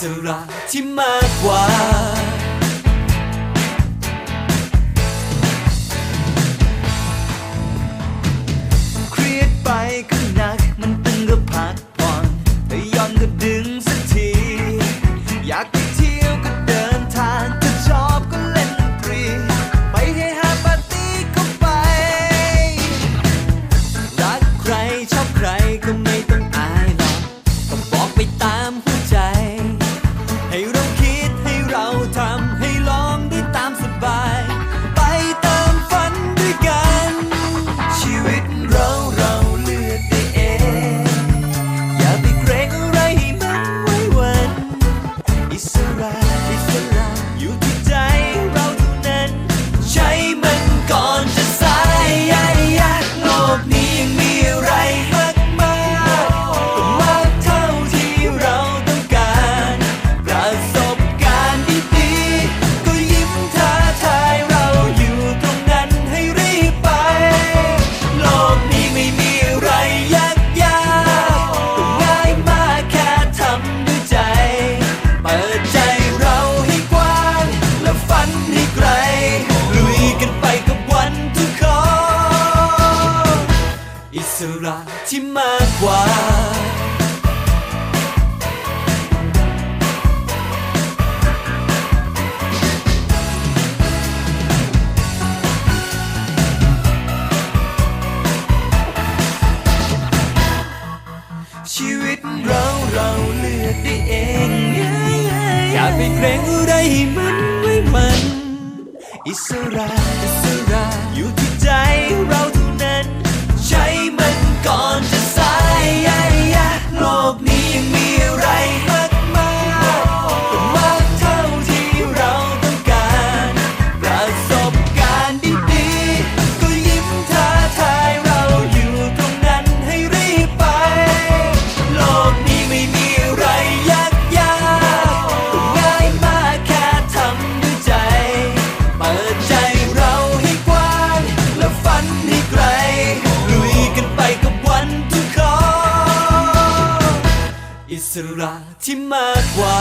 สระที่มากกว่า ที่มากกว่า ชีวิตเราเราเลือกได้เองอย่าไปเกรงอะไรให้มันไว้มัน อิสระอิสระอยู่ที่ใจเรา อิสระที่มากกว่า